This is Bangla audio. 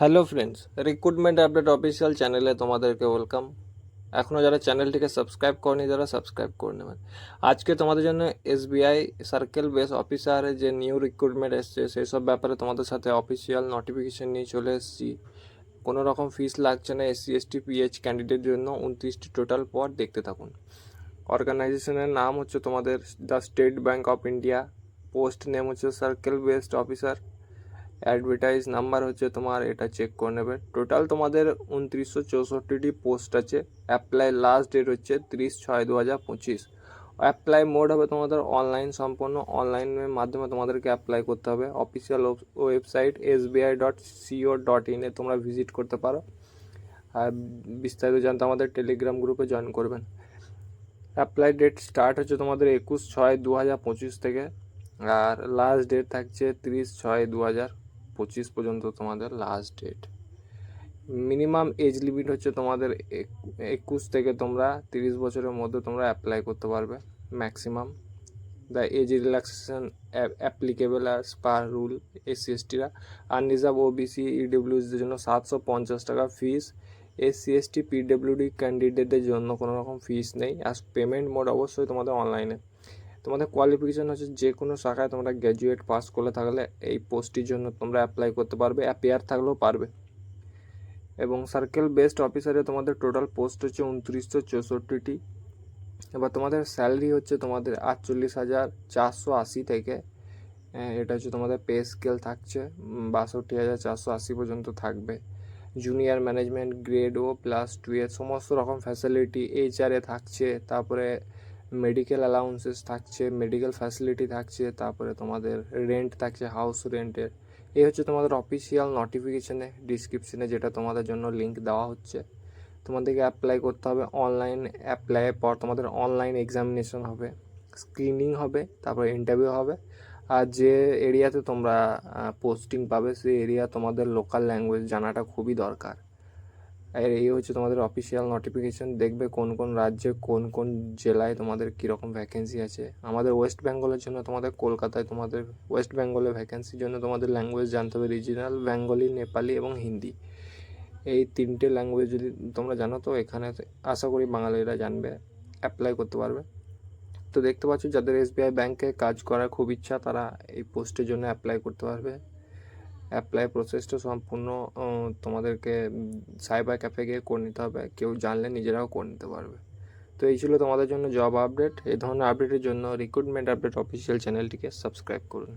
Hello friends recruitment update official চ্যানেলে তোমাদেরকে ওয়েলকাম এখনও যারা চ্যানেলটিকে সাবস্ক্রাইব করনি, যারা সাবস্ক্রাইব করে নেবেন। আজকে তোমাদের জন্য এসবিআই সার্কেল বেস অফিসারে যে নিউ রিক্রুটমেন্ট এসছে, সেই সব ব্যাপারে তোমাদের সাথে অফিসিয়াল নোটিফিকেশন নিয়ে চলে এসেছি। কোনো রকম ফিস লাগছে না এসসি এসটি পিএইচ ক্যান্ডিডেট জন্য, উনত্রিশটি টোটাল পদ দেখতে থাকুন। অর্গানাইজেশনের নাম হচ্ছে তোমাদের the state bank of India post name হচ্ছে circle based officer advertise number হচ্ছে তোমার এটা চেক করে নেবে। টোটাল তোমাদের উনত্রিশশো চৌষট্টিটি পোস্ট আছে। অ্যাপ্লাই লাস্ট ডেট হচ্ছে তিরিশ ছয় দু হাজার পঁচিশ। অ্যাপ্লাই মোড হবে তোমাদের অনলাইন সম্পূর্ণ অনলাইনের মাধ্যমে তোমাদেরকে অ্যাপ্লাই করতে হবে। Official website S BI dot CO dot ইনে তোমরা ভিজিট করতে পারো। আর বিস্তারিত জানতে আমাদের টেলিগ্রাম গ্রুপে জয়েন করবেন। অ্যাপ্লাই ডেট স্টার্ট হচ্ছে তোমাদের একুশ ছয় দু হাজার পঁচিশ থেকে। আর লাস্ট ডেট থাকছে তিরিশ ছয় দু হাজার পঁচিশ পর্যন্ত তোমাদের last date minimum age limit হচ্ছে তোমাদের এক- একুশ থেকে তোমরা তিরিশ বছরের মধ্যে তোমরা অ্যাপ্লাই করতে পারবে maximum the age relaxation applicable as per rule SC এসটিরা unreserved OBC ইডব্লিউসিদের জন্য সাতশো পঞ্চাশ টাকা ফিস এসসি এসটি পিডব্লিউডি ক্যান্ডিডেটদের জন্য কোনো রকম ফিস নেই। আর পেমেন্ট মোড অবশ্যই তোমাদের অনলাইনে তোমাদের কোয়ালিফিকেশন হচ্ছে যে কোনো শাখায় তোমরা গ্র্যাজুয়েট পাস করে থাকলে এই পোস্টটির জন্য তোমরা অ্যাপ্লাই করতে পারবে অ্যাপিয়ার থাকলেও পারবে। এবং সার্কেল বেস্ট অফিসারে তোমাদের টোটাল পোস্ট হচ্ছে উনত্রিশশো চৌষট্টিটি। এবার তোমাদের স্যালারি হচ্ছে তোমাদের আটচল্লিশ হাজার চারশো আশি থেকে এটা হচ্ছে তোমাদের পে স্কেল থাকছে বাষট্টি হাজার চারশো আশি পর্যন্ত থাকবে। জুনিয়র ম্যানেজমেন্ট গ্রেড ও প্লাস টু এর সমস্ত রকম ফ্যাসিলিটি এইচআরএ থাকছে, তারপরে মেডিকেল অ্যালাউন্সেস থাকছে মেডিকেল ফ্যাসিলিটি থাকছে, তারপরে তোমাদের রেন্ট থাকছে হাউস রেন্টের এই হচ্ছে তোমাদের অফিসিয়াল নোটিফিকেশানে ডিসক্রিপশনে যেটা তোমাদের জন্য লিঙ্ক দেওয়া হচ্ছে। তোমাদেরকে অ্যাপ্লাই করতে হবে অনলাইন অ্যাপ্লাইয়ের পর তোমাদের অনলাইন এক্সামিনেশন হবে স্ক্রিনিং হবে, তারপরে ইন্টারভিউ হবে। আর যে এরিয়াতে তোমরা পোস্টিং পাবে, সেই এরিয়া তোমাদের লোকাল ল্যাঙ্গুয়েজ জানাটা খুবই দরকার। আর এই হচ্ছে তোমাদের অফিসিয়াল নোটিফিকেশন দেখবে কোন কোন রাজ্যে, কোন কোন জেলায় তোমাদের কীরকম ভ্যাকেন্সি আছে। আমাদের ওয়েস্ট বেঙ্গলের জন্য তোমাদের কলকাতায় তোমাদের ওয়েস্ট বেঙ্গলে ভ্যাকেন্সির জন্য তোমাদের ল্যাঙ্গুয়েজ জানতে হবে রিজিনাল বেঙ্গলি নেপালি এবং হিন্দি এই তিনটে ল্যাঙ্গুয়েজ যদি তোমরা জানো তো, এখানে আশা করি বাঙালিরা জানবে অ্যাপ্লাই করতে পারবে। তো দেখতে পাচ্ছ, যাদের এসবিআই ব্যাংকে কাজ করার খুব ইচ্ছা, তারা এই পোস্টের জন্য অ্যাপ্লাই করতে পারবে। অ্যাপ্লাই প্রসেসটা সম্পূর্ণ তোমাদেরকে সাইবার ক্যাফে গিয়ে করে নিতে হবে। কেউ জানলে নিজেরাও করে নিতে পারবে। তো এই ছিল তোমাদের জন্য জব আপডেট এই ধরনের আপডেটের জন্য রিক্রুটমেন্ট আপডেট অফিসিয়াল চ্যানেলটিকে সাবস্ক্রাইব করুন।